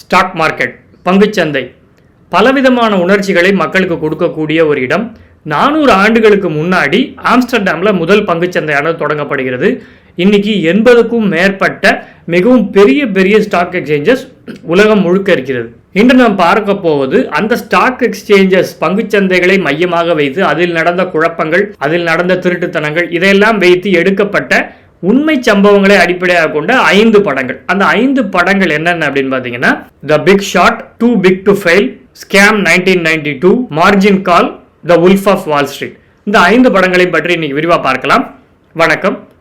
Stock market பங்குச்சந்தை. பலவிதமான உணர்ச்சிகளை மக்களுக்கு கொடுக்கக்கூடிய ஒரு இடம். நானூறு ஆண்டுகளுக்கு முன்னாடி ஆம்ஸ்டர்டாமில் முதல் பங்குச்சந்தையானது தொடங்கப்படுகிறது. இன்னைக்கு எண்பதுக்கும் மேற்பட்ட மிகவும் பெரிய பெரிய ஸ்டாக் எக்ஸ்சேஞ்சஸ் உலகம் முழுக்க இருக்கிறது. இன்று நாம் பார்க்க போவது அந்த ஸ்டாக் எக்ஸ்சேஞ்சஸ் பங்குச்சந்தைகளை மையமாக வைத்து அதில் நடந்த குழப்பங்கள் அதில் நடந்த திருட்டுத்தனங்கள் இதையெல்லாம் வைத்து எடுக்கப்பட்ட உண்மை சம்பவங்களை அடிப்படையாக கொண்ட ஐந்து படங்கள். அந்த ஐந்து படங்கள் என்னென்ன அப்படின்னு பார்த்தீங்கன்னா the big short too big to fail scam nineteen ninety two margin call the wolf of wall street இந்த ஐந்து படங்களை பற்றி இன்னைக்கு விரிவாக பார்க்கலாம். வணக்கம்.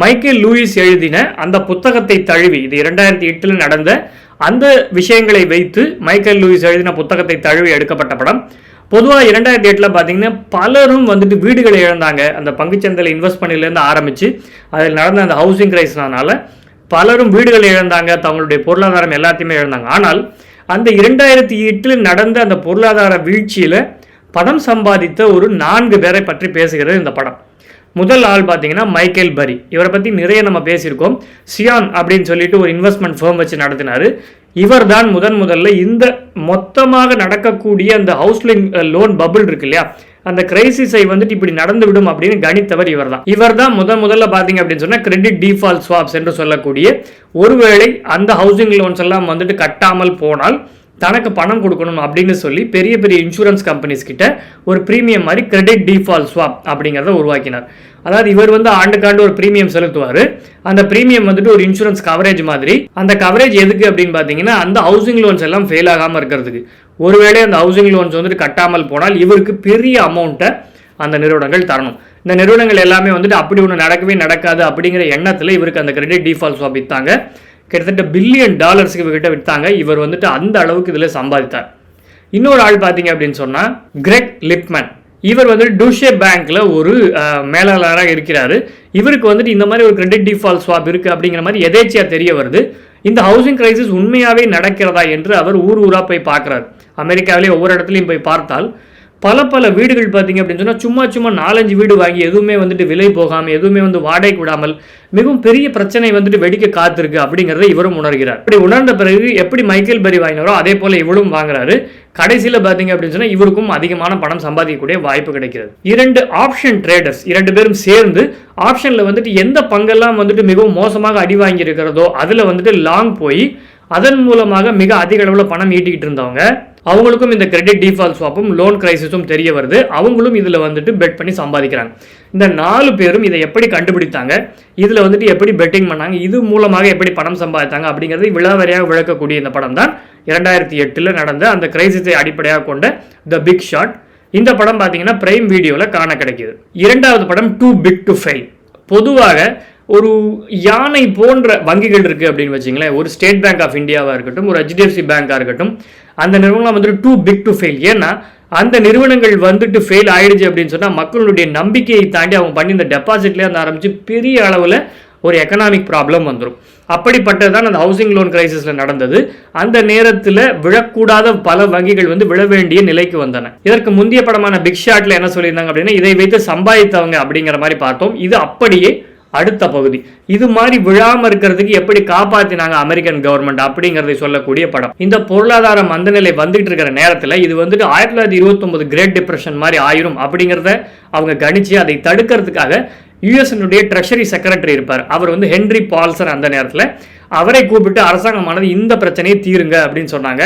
மைக்கேல் லூயிஸ் எழுதின அந்த புத்தகத்தை தழுவி இது இரண்டாயிரத்தி எட்டில் நடந்த அந்த விஷயங்களை வைத்து மைக்கேல் லூயிஸ் எழுதின புத்தகத்தை தழுவி எடுக்கப்பட்ட படம். பொதுவாக இரண்டாயிரத்தி எட்டில் பார்த்தீங்கன்னா பலரும் வந்துட்டு வீடுகளை இழந்தாங்க. அந்த பங்குச்சந்தையில் இன்வெஸ்ட் பண்ணிலேருந்து ஆரம்பித்து அதில் நடந்த அந்த ஹவுசிங் கிரைஸ்னால பலரும் வீடுகளை இழந்தாங்க. தங்களுடைய பொருளாதாரம் எல்லாத்தையுமே இழந்தாங்க. ஆனால் அந்த இரண்டாயிரத்தி எட்டில் நடந்த அந்த பொருளாதார வீழ்ச்சியில் பணம் சம்பாதித்த ஒரு நான்கு பேரை பற்றி பேசுகிறது இந்த படம். முதல் ஆள் பார்த்தீங்கன்னா மைக்கேல் பரி. இவரை பற்றி நிறைய நம்ம பேசியிருக்கோம். சியான் அப்படின்னு சொல்லிட்டு ஒரு இன்வெஸ்ட்மெண்ட் ஃபேம் வச்சு நடத்தினார். இவர் தான் முதன் முதல்ல இந்த மொத்தமாக நடக்கக்கூடிய அந்த ஹவுஸ்லிங் லோன் பபுள் இருக்கு இல்லையா? அந்த கிரைசிஸை வந்துட்டு இப்படி நடந்து விடும் அப்படின்னு கணித்தவர் இவர் தான் இவர் தான் முதன் முதல்ல பார்த்தீங்க அப்படின்னு சொன்னால் கிரெடிட் டிஃபால்ட் ஸ்வாப்ஸ் என்று சொல்லக்கூடிய ஒருவேளை அந்த ஹவுசிங் லோன்ஸ் எல்லாம் வந்துட்டு கட்டாமல் போனால் தனக்கு பணம் கொடுக்கணும் அப்படின்னு சொல்லி பெரிய பெரிய இன்சூரன்ஸ் கம்பெனிஸ் கிட்ட ஒரு ப்ரீமியம் மாதிரி கிரெடிட் டிஃபால்ட் ஸ்வாப் அப்படிங்கிறத உருவாக்கினார். அதாவது இவர் வந்து ஆண்டுக்காண்டு ஒரு ப்ரீமியம் செலுத்துவார். அந்த ப்ரீமியம் வந்துட்டு ஒரு இன்சூரன்ஸ் கவரேஜ் மாதிரி. அந்த கவரேஜ் எதுக்கு அப்படின்னு பார்த்தீங்கன்னா அந்த ஹவுசிங் லோன்ஸ் எல்லாம் ஃபெயில் ஆகாமல் இருக்கிறதுக்கு. ஒருவேளை அந்த ஹவுசிங் லோன்ஸ் வந்துட்டு கட்டாமல் போனால் இவருக்கு பெரிய அமௌண்ட்டை அந்த நிறுவனங்கள் தரணும். இந்த நிறுவனங்கள் எல்லாமே வந்துட்டு அப்படி ஒன்று நடக்கவே நடக்காது அப்படிங்கிற எண்ணத்தில் இவருக்கு அந்த கிரெடிட் டிஃபால்ட் ஸ்வாப் வித்தாங்க. கிட்டத்தட்ட பில்லியன் டாலர்ஸுக்கு இவர்கிட்ட விற்றாங்க இவர் வந்துட்டு அந்த அளவுக்கு இதில் சம்பாதித்தார். இன்னொரு ஆள் பார்த்தீங்க அப்படின்னு சொன்னால் கிரெக் லிப்மேன் இவர் வந்துட்டு டூஷே பேங்க்கில் ஒரு மேலாளராக இருக்கிறாரு. இவருக்கு வந்துட்டு இந்த மாதிரி ஒரு கிரெடிட் டிஃபால்ட் ஸ்வாப் இருக்கு அப்படிங்கிற மாதிரி எதேச்சியாக தெரிய வருது. இந்த ஹவுசிங் கிரைசிஸ் உண்மையாகவே நடக்கிறதா என்று அவர் ஊர் ஊராக போய் பார்க்குறாரு. அமெரிக்காவிலே ஒவ்வொரு இடத்துலையும் போய் பார்த்தால் பல பல வீடுகள் பார்த்தீங்க அப்படின்னு சொன்னால் சும்மா சும்மா நாலஞ்சு வீடு வாங்கி எதுவுமே வந்துட்டு விலை போகாமல் எதுவுமே வந்து வாடகைக்கு விடாமல் மிகவும் பெரிய பிரச்சனை வந்துட்டு வெடிக்க காத்திருக்கு அப்படிங்கிறத இவரும் உணர்கிறார். இப்படி உணர்ந்த பிறகு எப்படி மைக்கேல் பெரி வாங்கினாரோ அதே போல இவரும் வாங்குறாரு. கடைசியில் பார்த்தீங்க அப்படின்னு சொன்னால் இவருக்கும் அதிகமான பணம் சம்பாதிக்கக்கூடிய வாய்ப்பு கிடைக்கிறது. இரண்டு ஆப்ஷன் ட்ரேடர்ஸ் இரண்டு பேரும் சேர்ந்து ஆப்ஷனில் வந்துட்டு எந்த பங்கெல்லாம் வந்துட்டு மிகவும் மோசமாக அடி வாங்கியிருக்கிறதோ அதில் வந்துட்டு லாங் போய் அதன் மூலமாக மிக அதிக அளவில் பணம் ஈட்டிக்கிட்டு இருந்தவங்க அவங்களுக்கும் இந்த கிரெடிட் டிஃபால்ட் ஸ்வாப்பும் லோன் கிரைசிஸும் தெரிய வருது. அவங்களும் இதில் வந்துட்டு பெட் பண்ணி சம்பாதிக்கிறாங்க. இந்த நாலு பேரும் இதை எப்படி கண்டுபிடித்தாங்க? இதில் வந்துட்டு எப்படி பெட்டிங் பண்ணாங்க? இது மூலமாக எப்படி பணம் சம்பாதித்தாங்க? அப்படிங்கிறது விழாவரியாக விளக்கக்கூடிய இந்த படம் தான். இரண்டாயிரத்தி எட்டில் நடந்த அந்த கிரைசிஸை அடிப்படையாக கொண்ட த பிக் ஷாட் இந்த படம் பார்த்தீங்கன்னா பிரைம் வீடியோவில் காண கிடைக்கிது. இரண்டாவது படம் டூ பிக் டு ஃபெயில் பொதுவாக ஒரு யானை போன்ற வங்கிகள் இருக்குது அப்படின்னு வச்சிங்களேன். ஒரு ஸ்டேட் பேங்க் ஆஃப் இந்தியாவாக இருக்கட்டும் ஒரு ஹெச்டிஎஃப்சி பேங்காக இருக்கட்டும் அந்த நிறுவனம் வந்துட்டு டூ பிக் டு ஃபெயில் ஏன்னா அந்த நிறுவனங்கள் வந்துட்டு ஃபெயில் ஆயிடுச்சு அப்படின்னு சொன்னால் மக்களுடைய நம்பிக்கையை தாண்டி அவங்க பண்ணி இந்த டெபாசிட்லேயே அந்த ஆரம்பித்து பெரிய அளவில் ஒரு எக்கனாமிக் ப்ராப்ளம் வந்துடும் அப்படிப்பட்டது தான் அந்த ஹவுசிங் லோன் கிரைசிஸில் நடந்தது. அந்த நேரத்தில் விழக்கூடாத பல வங்கிகள் வந்து விழ வேண்டிய நிலைக்கு வந்தன. இதற்கு முந்தைய படமான பிக் ஷாட்டில் என்ன சொல்லியிருந்தாங்க அப்படின்னா இதை வைத்து சம்பாதித்தவங்க அப்படிங்கிற மாதிரி பார்த்தோம். இது அப்படியே அடுத்த பகுதி. இது மாதிரி விழாம இருக்கிறதுக்கு எப்படி காப்பாத்தினாங்க அமெரிக்கன் கவர்மெண்ட் அப்படிங்கறதை சொல்லக்கூடிய படம். இந்த பொருளாதார மந்தநிலை வந்துட்டு இருக்கிற நேரத்தில் இது வந்துட்டு ஆயிரத்தி தொள்ளாயிரத்தி இருபத்தொன்பது கிரேட் டிப்ரெஷன் மாதிரி ஆயிரும் அப்படிங்கிறத அவங்க கணிச்சு அதை தடுக்கிறதுக்காக யூஎஸ்னுடைய ட்ரெஷரி செக்ரட்டரி இருப்பார். அவர் வந்து ஹென்ரி பால்சன் அந்த நேரத்தில். அவரை கூப்பிட்டு அரசாங்கமானது இந்த பிரச்சனையை தீருங்க அப்படின்னு சொன்னாங்க.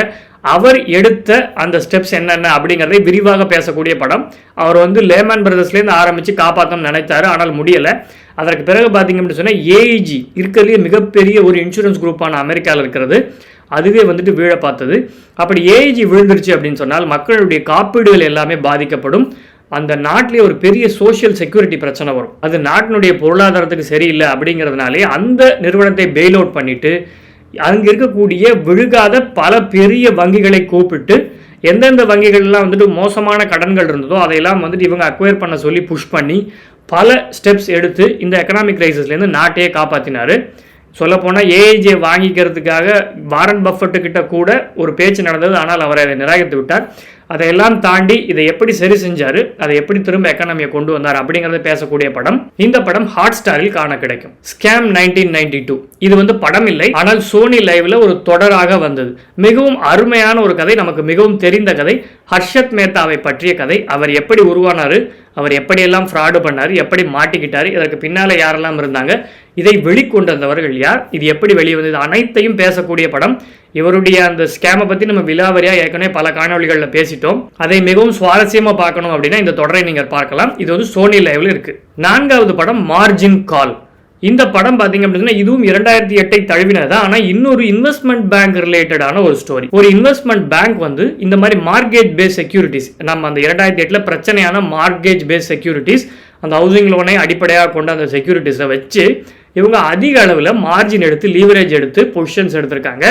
அவர் எடுத்த அந்த ஸ்டெப்ஸ் என்னென்ன அப்படிங்கிறதை விரிவாக பேசக்கூடிய படம். அவர் வந்து லேமன் பிரதர்ஸ்லேருந்து ஆரம்பித்து காப்பாற்றணும்னு நினைத்தார் ஆனால் முடியலை. அதற்கு பிறகு பார்த்தீங்க அப்படின்னு சொன்னால் ஏஐஜி இருக்கிறதுலேயே மிகப்பெரிய ஒரு இன்சூரன்ஸ் குரூப்பான அமெரிக்காவில் இருக்கிறது. அதுவே வந்துட்டு வீழ பார்த்தது. அப்படி ஏஐஜி விழுந்துருச்சு அப்படின்னு சொன்னால் மக்களுடைய காப்பீடுகள் எல்லாமே பாதிக்கப்படும். அந்த நாட்டிலே ஒரு பெரிய சோஷியல் செக்யூரிட்டி பிரச்சனை வரும். அது நாட்டினுடைய பொருளாதாரத்துக்கு சரியில்லை அப்படிங்கிறதுனாலே அந்த நிறுவனத்தை பெயில் அவுட் பண்ணிவிட்டு அங்கே இருக்கக்கூடிய விழுகாத பல பெரிய வங்கிகளை கூப்பிட்டு எந்தெந்த வங்கிகள்லாம் வந்துட்டு மோசமான கடன்கள் இருந்ததோ அதையெல்லாம் வந்துட்டு இவங்க அக்வயர் பண்ண சொல்லி புஷ் பண்ணி பல ஸ்டெப்ஸ் எடுத்து இந்த எக்கனாமிக் கிரைசிஸ்லேருந்து நாட்டையே காப்பாற்றினார் சொல்லப்போனால் ஏஐஜே வாங்கிக்கிறதுக்காக வாரன் பஃபட்டு கிட்ட கூட ஒரு பேச்சு நடந்தது ஆனால் அவரை அதை நிராகரித்து விட்டார். அதையெல்லாம் தாண்டி இதை எப்படி சரி செஞ்சாரு அதை எப்படி திரும்ப எக்கானமியை கொண்டு வந்தார் அப்படிங்கறத பேசக்கூடிய படம். இந்த படம் ஹாட் ஸ்டாரில் காண கிடைக்கும். ஸ்கேம் நைன்டீன் நைன்டி டூ இது வந்து படம் இல்லை ஆனால் சோனி லைவ்ல ஒரு தொடராக வந்தது. மிகவும் அருமையான ஒரு கதை நமக்கு மிகவும் தெரிந்த கதை. ஹர்ஷத் மேத்தாவை பற்றிய கதை. அவர் எப்படி உருவானாரு அவர் எப்படியெல்லாம் ஃப்ராடு பண்ணார் எப்படி மாட்டிக்கிட்டார் இதற்கு பின்னால் யாரெல்லாம் இருந்தாங்க இதை வெளிக்கொண்டு வந்தவர்கள் யார்? இது எப்படி வெளியே வந்தது அனைத்தையும் பேசக்கூடிய படம். இவருடைய அந்த ஸ்கேமை பற்றி நம்ம விலாவரியாக ஏற்கனவே பல காணொலிகளில் பேசிட்டோம். அதை மிகவும் சுவாரஸ்யமாக பார்க்கணும் அப்படின்னா இந்த தொடரை நீங்கள் பார்க்கலாம். இது வந்து சோனி லைவில் இருக்குது நான்காவது படம் மார்ஜின் கால் இந்த படம் பார்த்தீங்க அப்படின்னா இதுவும் இரண்டாயிரத்தி எட்டை தழுவினது தான். ஆனால் இன்னொரு இன்வெஸ்ட்மெண்ட் பேங்க் ரிலேட்டடான ஒரு ஸ்டோரி ஒரு இன்வெஸ்ட்மெண்ட் பேங்க் வந்து இந்த மாதிரி மார்கேஜ் பேஸ் செக்யூரிட்டிஸ் நம்ம அந்த இரண்டாயிரத்தி எட்டில் பிரச்சனையான மார்கேஜ் பேஸ் செக்யூரிட்டிஸ் அந்த ஹவுசிங் லோனை அடிப்படையாக கொண்ட அந்த செக்யூரிட்டிஸை வச்சு இவங்க அதிக அளவில் மார்ஜின் எடுத்து லீவரேஜ் எடுத்து பொசிஷன்ஸ் எடுத்திருக்காங்க.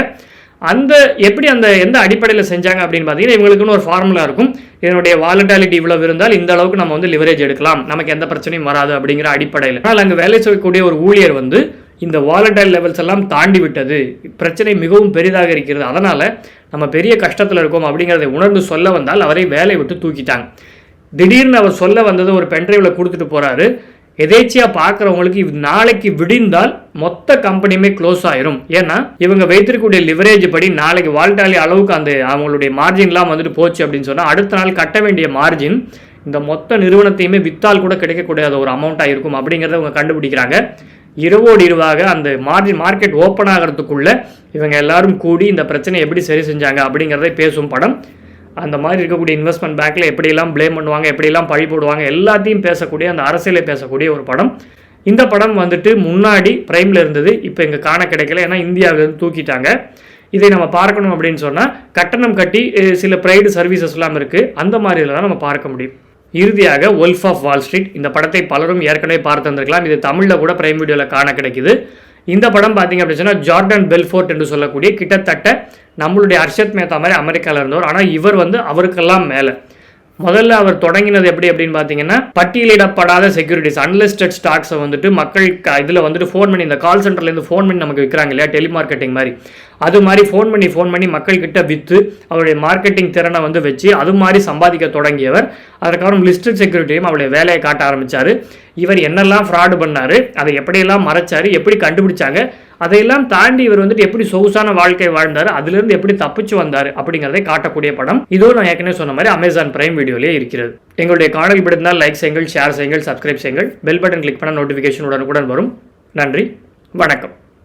அந்த எப்படி அந்த எந்த அடிப்படையில் செஞ்சாங்க அப்படின்னு பார்த்தீங்கன்னா இவங்களுக்குன்னு ஒரு ஃபார்முலா இருக்கும். இதனுடைய வாலட்டாலிட்டி இவ்வளவு இருந்தால் இந்த அளவுக்கு நம்ம வந்து லிவரேஜ் எடுக்கலாம். நமக்கு எந்த பிரச்சனையும் வராது அப்படிங்கிற அடிப்படையில். ஆனால் அங்கே வேலை செய்யக்கூடிய ஒரு ஊழியர் வந்து இந்த வாலட்டைல் லெவல்ஸ் எல்லாம் தாண்டி விட்டது. பிரச்சனை மிகவும் பெரிதாக இருக்கிறது. அதனால் நம்ம பெரிய கஷ்டத்தில் இருக்கோம் அப்படிங்கிறதை உணர்ந்து சொல்ல வந்தால் அவரை வேலை விட்டு தூக்கிட்டாங்க. திடீர்னு அவர் சொல்ல வந்ததை ஒரு பென்ட்ரைவில் கொடுத்துட்டு போகிறாரு எதேச்சியாக பார்க்குறவங்களுக்கு நாளைக்கு விடிந்தால் மொத்த கம்பெனியுமே க்ளோஸ் ஆயிரும். ஏன்னா இவங்க வைத்திருக்கக்கூடிய லிவரேஜ் படி நாளைக்கு வால்டாலி அளவுக்கு அந்த அவங்களுடைய மார்ஜின்லாம் வந்துட்டு போச்சு அப்படின்னு சொன்னால் அடுத்த நாள் கட்ட வேண்டிய மார்ஜின் இந்த மொத்த நிறுவனத்தையுமே வித்தால் கூட கிடைக்கக்கூடிய ஒரு அமௌண்ட்டாக இருக்கும் அப்படிங்கிறத இவங்க கண்டுபிடிக்கிறாங்க. இரவோடு இரவாக அந்த மார்ஜின் மார்க்கெட் ஓப்பன் ஆகிறதுக்குள்ளே இவங்க எல்லாரும் கூடி இந்த பிரச்சனை எப்படி சரி செஞ்சாங்க அப்படிங்கிறத பேசும் படம். அந்த மாதிரி இருக்கக்கூடிய இன்வெஸ்ட்மெண்ட் பேங்க்கில் எப்படியெல்லாம் ப்ளேம் பண்ணுவாங்க எப்படியெல்லாம் பழி போடுவாங்க எல்லாத்தையும் பேசக்கூடிய அந்த அரசியலை பேசக்கூடிய ஒரு படம். இந்த படம் வந்துட்டு முன்னாடி ப்ரைமில் இருந்தது இப்போ இங்கே காண கிடைக்கல ஏன்னா இந்தியாவிலேருந்து தூக்கிட்டாங்க. இதை நம்ம பார்க்கணும் அப்படின்னு சொன்னால் கட்டணம் கட்டி சில ப்ரைடு சர்வீசஸ்லாம் இருக்குது அந்த மாதிரிலாம் நம்ம பார்க்க முடியும். இறுதியாக ஒல்ஃப் ஆஃப் வால் ஸ்ட்ரீட் இந்த படத்தை பலரும் ஏற்கனவே பார்த்து வந்திருக்கலாம். இது தமிழில் கூட ப்ரைம் வீடியோவில் காண கிடைக்குது. இந்த படம் பார்த்தீங்க அப்படின்னு சொன்னால் ஜார்டன் பெல்ஃபோர்ட் என்று சொல்லக்கூடிய கிட்டத்தட்ட நம்மளுடைய அர்ஷத் மேத்தா மாதிரி அமெரிக்காவில் இருந்தவர். ஆனால் இவர் வந்து அவருக்கெல்லாம் மேலே. முதல்ல அவர் தொடங்கினது எப்படி அப்படின்னு பார்த்தீங்கன்னா பட்டியலிடப்படாத செக்யூரிட்டிஸ் அன்லிஸ்டட் ஸ்டாக்ஸை வந்துட்டு மக்கள் இதில் வந்துட்டு ஃபோன் பண்ணி இந்த கால் சென்டர்லேருந்து ஃபோன் பண்ணி நமக்கு விற்கிறாங்க இல்லையா? டெலிமார்க்கெட்டிங் மாதிரி. அது மாதிரி ஃபோன் பண்ணி ஃபோன் பண்ணி மக்கள்கிட்ட விற்று அவருடைய மார்க்கெட்டிங் திறனை வந்து வச்சு அது மாதிரி சம்பாதிக்க தொடங்கியவர். அதுக்கப்புறம் லிஸ்டட் செக்யூரிட்டியும் அவருடைய வேலையை காட்ட ஆரம்பித்தார் இவர் என்னெல்லாம் ஃப்ராடு பண்ணார் அதை எப்படியெல்லாம் மறைச்சார் எப்படி கண்டுபிடிச்சாங்க அதையெல்லாம் தாண்டி இவர் வந்துட்டு எப்படி சொகுசான வாழ்க்கை வாழ்ந்தார் அதுலேருந்து எப்படி தப்பிச்சு வந்தார் அப்படிங்கிறதை காட்டக்கூடிய படம். இதோ நான் ஏற்கனவே சொன்ன மாதிரி அமேசான் பிரைம் வீடியோலேயே இருக்கிறது. எங்களுடைய காணொலி பிடித்தால் லைக் செய்யுங்கள் ஷேர் செய்யுங்கள் சப்ஸ்கிரைப் செய்யுங்கள். பெல் பட்டன் கிளிக் பண்ண நோட்டிஃபிகேஷன் உடனுக்குடன் வரும். நன்றி வணக்கம்.